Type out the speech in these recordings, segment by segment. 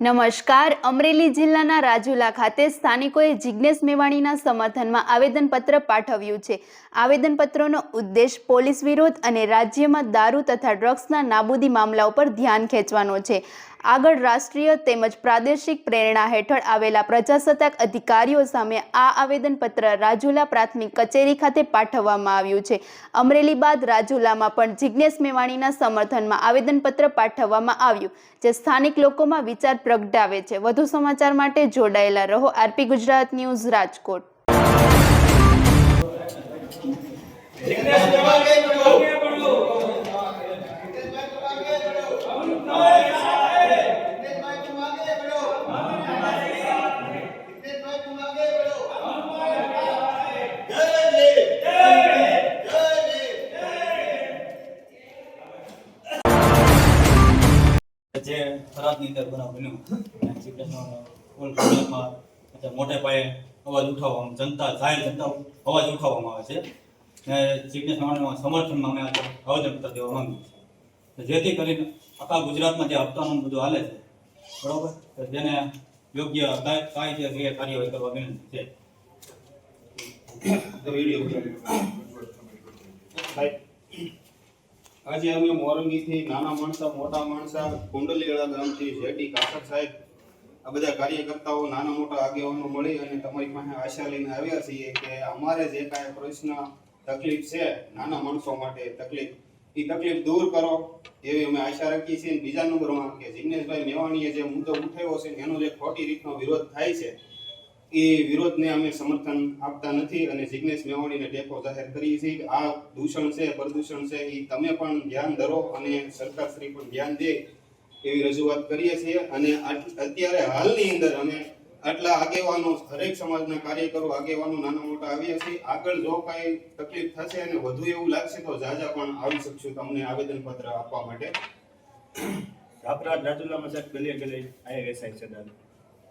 નમસ્કાર. અમરેલી જિલ્લાના રાજુલા ખાતે સ્થાનિકોએ જિજ્ઞેશ મેવાણીના સમર્થનમાં આવેદનપત્ર પાઠવ્યું છે. આવેદનપત્રનો ઉદ્દેશ પોલીસ વિરોધ અને રાજ્યમાં દારૂ તથા ડ્રગ્સના નાબૂદી મામલા ઉપર ધ્યાન ખેંચવાનો છે. આગળ રાષ્ટ્રીય તેમજ પ્રાદેશિક પ્રેરણા હેઠળ આવેલા પ્રજાસત્તાક અધિકારીઓ સામે આ આવેદનપત્ર રાજુલા પ્રાથમિક કચેરી ખાતે પાઠવવામાં આવ્યું છે. અમરેલી બાદ રાજુલામાં પણ જિજ્ઞેશ મેવાણીના સમર્થનમાં આવેદનપત્ર પાઠવવામાં આવ્યું, જે સ્થાનિક લોકોમાં વિચાર પ્રગટાવે છે. વધુ સમાચાર માટે જોડાયેલા રહો. RP Gujarat news, Rajkot. જે થરાદની અંદર બનાવ બન્યો ઓલ ગુજરાતમાં અત્યારે મોટે પાયે અવાજ ઉઠાવવામાં જનતા જાહેર જનતા અવાજ ઉઠાવવામાં આવે છે. ને ચીકણેશ સમર્થનમાં અમે આવેદનપત્ર દેવા માંગીએ છીએ જેથી કરીને આખા ગુજરાતમાં જે હપ્તાનું બધું હાલે છે બરોબર? જેને યોગ્ય કાયદેકીય કાર્યવાહી કરવા વિનંતી છે. આજે અમે મોરંગીથી નાના માણસા, મોટા માણસા, કુંડલીવાળા ગામથી શેઠી કાકર સાહેબ, આ બધા કાર્યકર્તાઓ, નાના મોટા આગેવાનો મળી અને તમારી પાસે આશા લઈને આવ્યા છીએ કે અમારે જે કાંઈ પ્રશ્ન, તકલીફ છે, નાના માણસો માટે તકલીફ, એ તકલીફ દૂર કરો એવી અમે આશા રાખીએ છીએ. બીજા નંબરમાં કે જિગ્નેશભાઈ મેવાણીએ જે મુદ્દો ઉઠાવ્યો છે એનો જે ખોટી રીતનો વિરોધ થાય છે એ વિરોધને અમે સમર્થન આપતા નથી અને જિગ્નેશ મેવાણીને ટેકો જાહેર કરીએ છીએ કે આ દૂષણ છે, પ્રદૂષણ છે એ તમે પણ ધ્યાન ધરો અને સરકારશ્રી પણ ધ્યાન દે એવી રજૂઆત કરીએ છીએ. અને અત્યારે હાલની અંદર અમે આટલા આગેવાનો, હરેક સમાજના કાર્યકરો, આગેવાનો નાના મોટા આવ્યા છીએ. આગળ જો કાંઈ તકલીફ થશે અને વધુ એવું લાગશે તો જાજા પણ આવી શકશું તમને આવેદનપત્ર આપવા માટે. આપણા રાજુલામાં સાહેબ ગલીએ ગલીએ આયે વેસાય છે દાદા.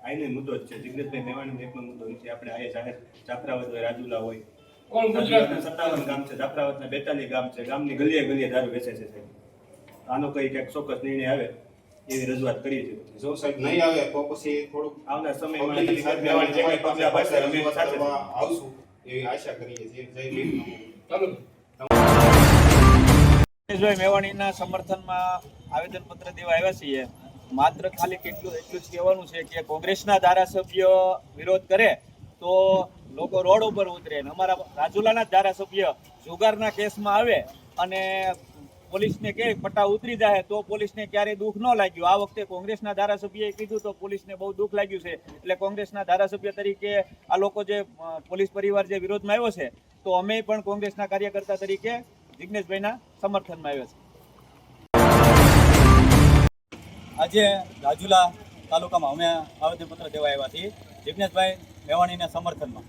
આઈને મુદ્દો જ છે. જિગ્નેશભાઈ મેવાણીનો એકનો મુદ્દો એ આપણે આયે જાહેર જાફરાવત હોય રાજુલા હોય. રાજુલાના સત્તાવન ગામ છે. જાફરાવતના બેતાલીસ ગામ છે. ગામની ગલીએ ગલીએ દારૂ વેચે છે સાહેબ. આનો કઈ ક્યાંક ચોક્કસ નિર્ણય આવે એવી રજૂઆત કરીએ છીએ જો સાહેબ નહીં આવે તો પછી થોડુંક આવનાર સમયમાં મેવાણી જે કંઈ પગલાં ભરશે અમે સાથે આવશું એવી આશા કરીએ છીએ. જય ભીમ. મેવાણીના સમર્થનમાં આવેદનપત્ર દેવા આવ્યા છીએ. માત્ર ખાલી કેટલું એટલું જ કહેવાનું છે કે કોંગ્રેસના ધારાસભ્ય વિરોધ કરે તો લોકો રોડ ઉપર ઉતરે ને અમારા રાજુલાના ધારાસભ્ય જુગારના કેસમાં આવે અને પોલીસને કે પટ્ટા ઉતરી જાય તો પોલીસને ક્યારેય દુઃખ ન લાગ્યું. આ વખતે કોંગ્રેસના ધારાસભ્યએ કીધું તો પોલીસને બહુ દુઃખ લાગ્યું છે. એટલે કોંગ્રેસના ધારાસભ્ય તરીકે આ લોકો જે પોલીસ પરિવાર જે વિરોધમાં આવ્યો છે, તો અમે પણ કોંગ્રેસના કાર્યકર્તા તરીકે જિગ્નેશભાઈના સમર્થનમાં આવ્યા છે આજે રાજુલા તાલુકામાં અમે આવેદનપત્ર દેવા આવ્યા છીએ. જિગ્નેશભાઈ મેવાણીના સમર્થનમાં.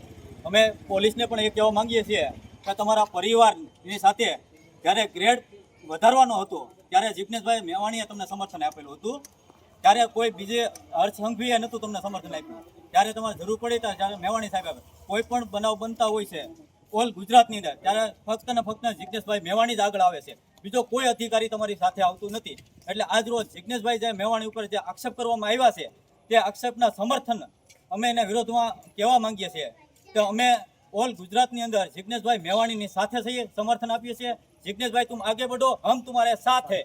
અમે પોલીસને પણ એ કહેવા માંગીએ છીએ કે તમારા પરિવારની સાથે જ્યારે ગ્રેડ વધારવાનો હતો, ત્યારે જિગ્નેશભાઈ મેવાણીએ તમને સમર્થન આપેલું હતું. ત્યારે કોઈ બીજે હર્ષ સંઘવીએ નહોતું તમને સમર્થન આપ્યું. ત્યારે તમારે જરૂર પડી ત્યારે જ્યારે મેવાણી સાહેબ કોઈ પણ બનાવ બનતા હોય છે ઓલ ગુજરાતની અંદર. ત્યારે ફક્ત ને ફક્ત જિજ્ઞેશભાઈ મેવાણી જ આગળ આવે છે. બીજો કોઈ અધિકારી તમારી સાથે આવતું નથી. એટલે આજ રોજ જિજ્ઞેશભાઈ જે મેવાણી ઉપર જે આક્ષેપ કરવામાં આવ્યા છે, તે આક્ષેપના સમર્થન અમે એના વિરોધમાં કહેવા માંગીએ છીએ તો અમે ઓલ ગુજરાતની અંદર જિજ્ઞેશભાઈ મેવાણીની સાથે થઈએ, સમર્થન આપીએ છીએ. જિજ્ઞેશભાઈ તું આગળ વધો. હમ તમારે સાથે